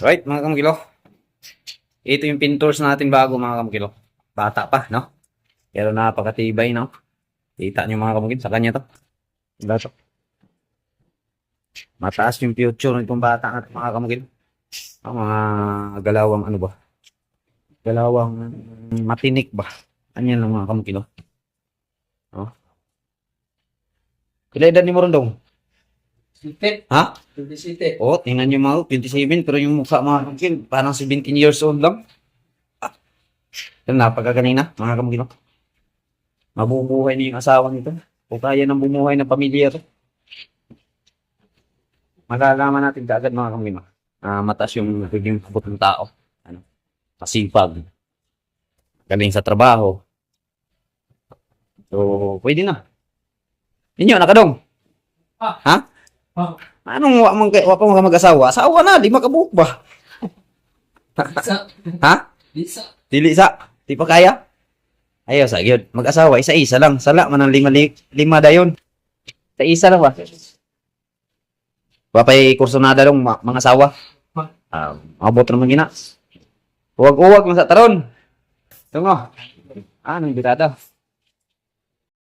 Right, mga kamukilo. Ito yung pintors natin bago mga kamukilo. Bata pa, no? Pero napakatibay, no? Kita nyo mga kamukilo, sa kanya to. Diba? Mataas yung future nitong bata natin mga kamukilo. Ang mga galawang ano ba? Galawang matinik ba? Anyan lang mga kamukilo. No? Kailan ni Morondong? Site. Ha? Hindi site. Oo, tingnan nyo mga 27, pero yung mukha mga kamukil, parang 17 years old lang. Ah. Yan, napakaganina, mga kamukil. Mabubuhay na yung asawa nito. O kaya nang bumuhay ng pamilya to. Malalaman natin kaagad mga kamukil. Ah, mataas yung pagiging kabot ng tao. Ano? Masipag. Galing sa trabaho. So, pwede na. Inyo, nakadong. Ah. Ha? Ah. Anong wa man kay wa pa mga mag-asawa? Asawa na, di makabuok ba? Lisa. Ha? Lisa. Dili sa, di pa kaya? Ayaw sa gyud. Mag-asawa isa-isa lang. Sala man ang lima li- lima dayon. Sa isa lang ba? Papay kurso na dalong ma- mga asawa. Ah, abot naman gina. Huwag-uwag lang sa taron. Tungo. Ah, nang bitada.